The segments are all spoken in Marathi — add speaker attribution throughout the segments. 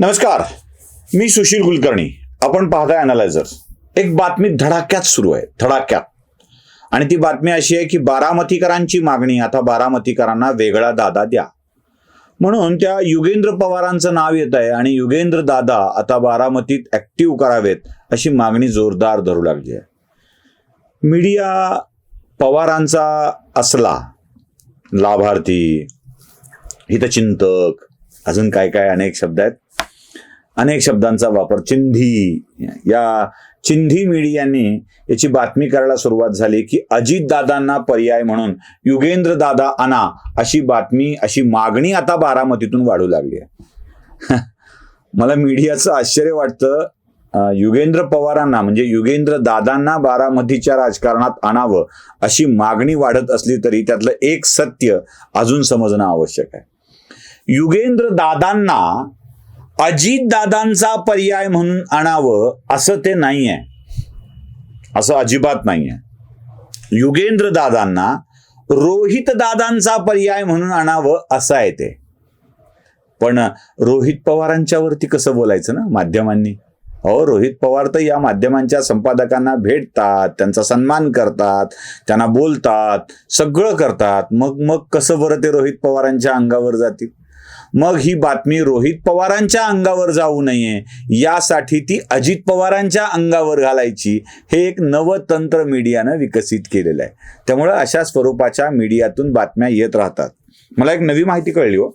Speaker 1: नमस्कार मी सुशील कुलकर्णी. आपण पाहताय अनालायझर एक बातमी धडाक्यात सुरू आहे धडाक्यात. आणि ती बातमी अशी आहे की बारामतीकरांची मागणी आता बारामतीकरांना वेगळा दादा द्या. म्हणून त्या युगेंद्र पवारांचं नाव येत आहे आणि युगेंद्र दादा आता बारामतीत ऍक्टिव्ह करावेत अशी मागणी जोरदार धरू लागली आहे. मीडिया पवारांचा असला लाभार्थी हितचिंतक अजून काय काय अनेक शब्द आहेत. अनेक शब्दांचा वापर. चिंधी. या चिंधी मीडियाने याची बातमी करायला सुरुवात झाली की अजितदादांना पर्याय म्हणून युगेंद्र दादा आणा अशी बातमी अशी मागणी आता बारामतीतून वाढू लागली आहे. मला मीडियाचं आश्चर्य वाटतं युगेंद्र पवारांना म्हणजे युगेंद्र दादांना बारामतीच्या राजकारणात आणावं अशी मागणी वाढत असली तरी त्यातलं एक सत्य अजून समजणं आवश्यक आहे. युगेंद्र दादांना अजित दादांचा पर्याय म्हणून आणावं असं ते नाहीये. असं अजिबात नाहीये. युगेंद्र दादांना रोहित दादांचा पर्याय म्हणून आणावं असं आहे ते. पण रोहित पवारांच्या वरती कसं बोलायचं ना माध्यमांनी? हो रोहित पवार तर या माध्यमांच्या संपादकांना भेटतात त्यांचा सन्मान करतात त्यांना बोलतात सगळं करतात. मग मग कसं बरं ते रोहित पवारांच्या अंगावर जातील? मग ही बातमी रोहित पवारांच्या अंगावर जाऊ नये. यासाठी ती अजित पवारांच्या अंगावर घालायची. हे एक नवं तंत्र मीडियानं विकसित केलेलं आहे. त्यामुळं अशा स्वरूपाच्या मीडियातून बातम्या येत राहतात. मला एक नवी माहिती कळली हो.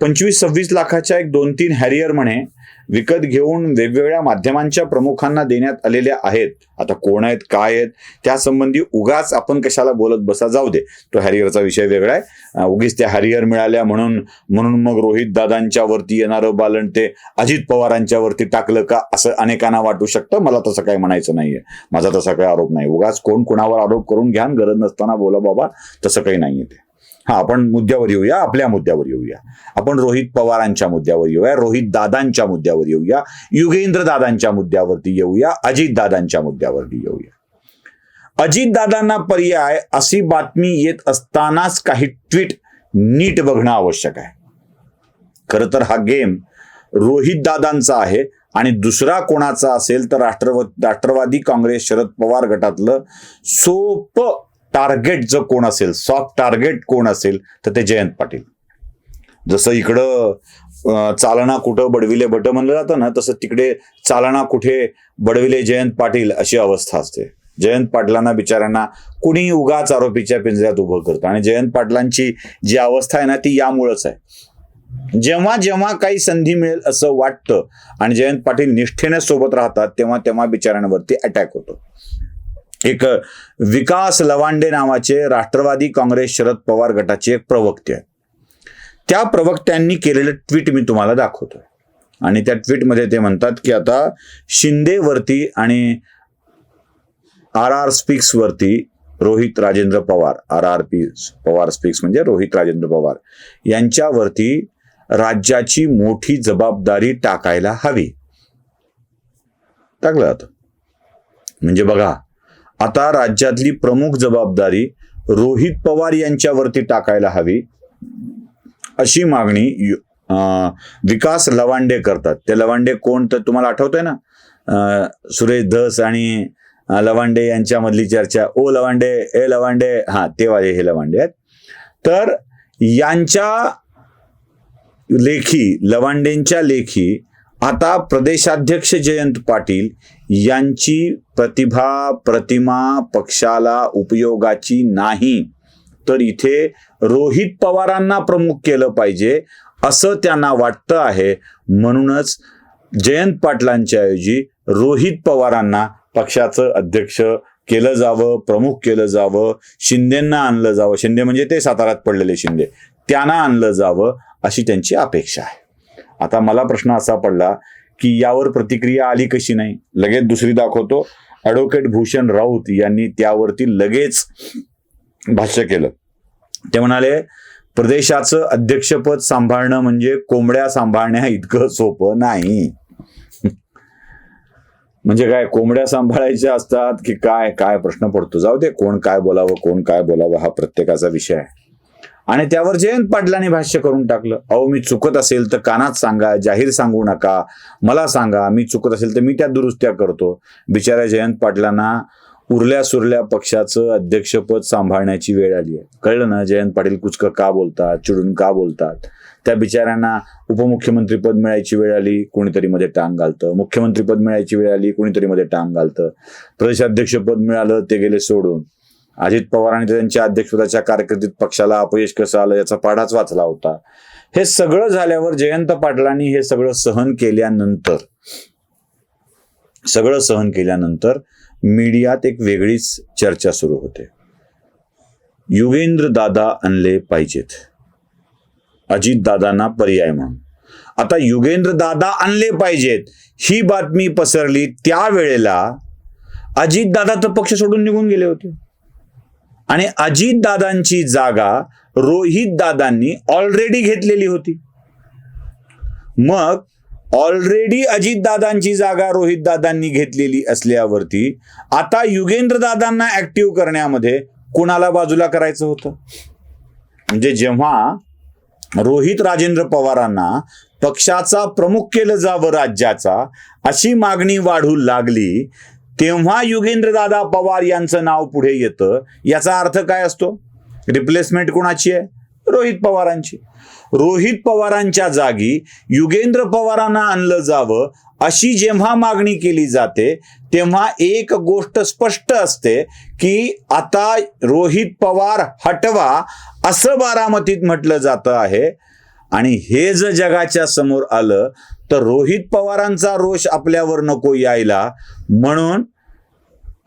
Speaker 1: पंचवीस सव्वीस लाखाच्या एक दोन तीन हॅरियर म्हणे विकत घेऊन वेगवेगळ्या माध्यमांच्या प्रमुखांना देण्यात आलेल्या आहेत. आता कोण आहेत? काय आहेत? त्यासंबंधी उगाच आपण कशाला बोलत बसा? जाऊ दे. तो हॅरियरचा विषय वेगळा आहे. उगीच त्या हॅरियर मिळाल्या म्हणून म्हणून मग रोहित दादांच्या वरती येणारं बालन ते अजित पवारांच्या वरती टाकलं का? असं अनेकांना वाटू शकतं. मला तसं काही म्हणायचं नाहीये. माझा तसा काही आरोप नाही. उगाच कोण कुणावर आरोप करून घ्या गरज नसताना बोला बाबा. तसं काही नाहीये ते. हा आपण मुद्द्यावर येऊया आपल्या मुद्द्यावर येऊया. आपण रोहित पवारांच्या मुद्द्यावर येऊया रोहित दादांच्या मुद्द्यावर येऊया युगेंद्र दादांच्या मुद्द्यावरती येऊया अजित दादांच्या मुद्द्यावरती येऊया. अजित दादांना पर्याय अशी बातमी येत असतानाच काही ट्विट नीट बघणं आवश्यक आहे. खरं तर हा गेम रोहित दादांचा आहे आणि दुसरा कोणाचा असेल तर राष्ट्रव राष्ट्रवादी काँग्रेस शरद पवार गटातलं सोपं टार्गेट जर कोण असेल सॉफ्ट टार्गेट कोण असेल तर ते जयंत पाटील. जसं इकडं चालना कुठं बडविले बट म्हणलं जातं ना तसं तिकडे चालना कुठे बडविले जयंत पाटील अशी अवस्था असते. जयंत पाटलांना बिचाऱ्यांना कुणी उगाच आरोपीच्या पिंजऱ्यात उभं करतं. आणि जयंत पाटलांची जी अवस्था आहे ना ती यामुळंच आहे. जेव्हा जेव्हा काही संधी मिळेल असं वाटतं आणि जयंत पाटील निष्ठेने सोबत राहतात तेव्हा तेव्हा बिचाऱ्यांवरती अटॅक होतो. एक विकास लवांडे नावाचे राष्ट्रवादी काँग्रेस शरद पवार गटाचे एक प्रवक्ते आहेत. त्या प्रवक्त्यांनी केलेलं ट्विट मी तुम्हाला दाखवतोय. आणि त्या ट्विटमध्ये ते म्हणतात की आता शिंदेवरती आणि आर आर स्पीक्स वरती Rohit Rajendra Pawar R R P Pawar speaks म्हणजे रोहित राजेंद्र पवार यांच्यावरती राज्याची मोठी जबाबदारी टाकायला हवी. टाकलं जातं म्हणजे बघा आता राज्यातली प्रमुख जबाबदारी रोहित पवार यांच्यावरती टाकायला हवी अशी मागणी यु- विकास लवांडे करतात. ते लवांडे कोण तर तुम्हाला आठवतंय ना? सुरेश धस आणि लवांडे यांच्यामधली चर्चा. ओ लवांडे ए लवांडे हा ते वाले हे लवांडे आहेत. तर यांच्या लेखी लवांडेंच्या लेखी आता प्रदेशाध्यक्ष जयंत पाटील यांची प्रतिभा प्रतिमा पक्षाला उपयोगाची नाही. तर इथे रोहित पवारांना प्रमुख केलं पाहिजे असं त्यांना वाटतं आहे. म्हणूनच जयंत पाटलांच्या ऐवजी रोहित पवारांना पक्षाचं अध्यक्ष केलं जावं प्रमुख केलं जावं शिंदेंना आणलं जावं. शिंदे म्हणजे ते साताऱ्यात पडलेले शिंदे. त्यांना आणलं जावं अशी त्यांची अपेक्षा आहे. आता मला प्रश्न असा पडला की यावर प्रतिक्रिया आली कशी नाही? लगेच दुसरी दाखवतो. ॲडव्होकेट भूषण राऊत यांनी त्यावरती लगेच भाष्य केलं. ते म्हणाले प्रदेशाचं अध्यक्षपद सांभाळणं म्हणजे कोंबड्या सांभाळण्या इतकं सोपं नाही. म्हणजे काय कोंबड्या सांभाळायच्या असतात की काय काय प्रश्न पडतो? जाऊ दे कोण काय बोलावं कोण काय बोलावं हा प्रत्येकाचा विषय आहे. आणि त्यावर जयंत पाटलांनी भाष्य करून टाकलं. अहो मी चुकत असेल तर कानात सांगा जाहीर सांगू नका. मला सांगा मी चुकत असेल तर मी त्या दुरुस्त्या करतो. बिचाऱ्या जयंत पाटलांना उरल्या सुरल्या पक्षाचं अध्यक्षपद सांभाळण्याची वेळ आली आहे. कळलं ना जयंत पाटील कुचकं का बोलतात चिडून का बोलतात? त्या बिचाऱ्यांना उपमुख्यमंत्रीपद मिळायची वेळ आली कोणीतरी मध्ये टांग घालतं. मुख्यमंत्रीपद मिळायची वेळ आली कोणीतरी मध्ये टांग घालतं. प्रदेशाध्यक्षपद मिळालं ते गेले सोडून. अजित पवारांनी आणि त्यांच्या अध्यक्षपदाच्या कारकिर्दीत पक्षाला अपयश कसं आलं याचा पाढाच वाचला होता. हे सगळं झाल्यावर जयंत पाटलांनी हे सगळं सहन केल्यानंतर सगळं सहन केल्यानंतर मीडियात एक वेगळीच चर्चा सुरू होते. युगेंद्र दादा आणले पाहिजेत. अजित दादांना पर्याय म्हणून. आता युगेंद्र दादा आणले पाहिजेत. ही बातमी पसरली त्यावेळेला अजित दादा तर पक्ष सोडून निघून गेले होते. आणि अजित दादांची जागा रोहित दादांनी ऑलरेडी घेतलेली होती. मग ऑलरेडी अजितदादांची जागा रोहित दादांनी घेतलेली असल्यावरती आता युगेंद्र दादांना ऍक्टिव्ह करण्यामध्ये कुणाला बाजूला करायचं होतं? म्हणजे जेव्हा रोहित राजेंद्र पवारांना पक्षाचा प्रमुख केलं जावं राज्याचा अशी मागणी वाढू लागली तेव्हा युगेंद्र दादा पवार यांचं नाव पुढे येतं. याचा अर्थ काय असतो? रिप्लेसमेंट कोणाची आहे? रोहित पवारांची. रोहित पवारांच्या जागी युगेंद्र पवारांना आणलं जावं अशी जेव्हा मागणी केली जाते तेव्हा एक गोष्ट स्पष्ट असते की आता रोहित पवार हटवा असं बारामतीत म्हटलं जातं आहे. आणि हे जर जगाच्या समोर आलं तर रोहित पवारांचा रोष आपल्यावर नको यायला. म्हणून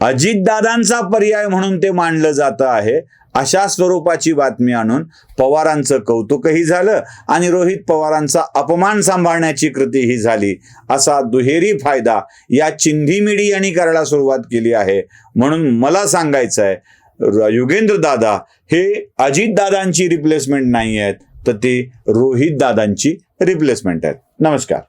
Speaker 1: अजितदादांचा पर्याय म्हणून ते मांडलं जातं आहे. अशा स्वरूपाची बातमी आणून पवारांचं कौतुकही झालं आणि रोहित पवारांचा अपमान सांभाळण्याची कृतीही झाली. असा दुहेरी फायदा या चिंधी मीडियानी करायला सुरुवात केली आहे. म्हणून मला सांगायचं आहे युगेंद्र दादा हे अजितदादांची रिप्लेसमेंट नाही आहेत तर ते रोहित दादांची रिप्लेसमेंट आहेत. नमस्कार.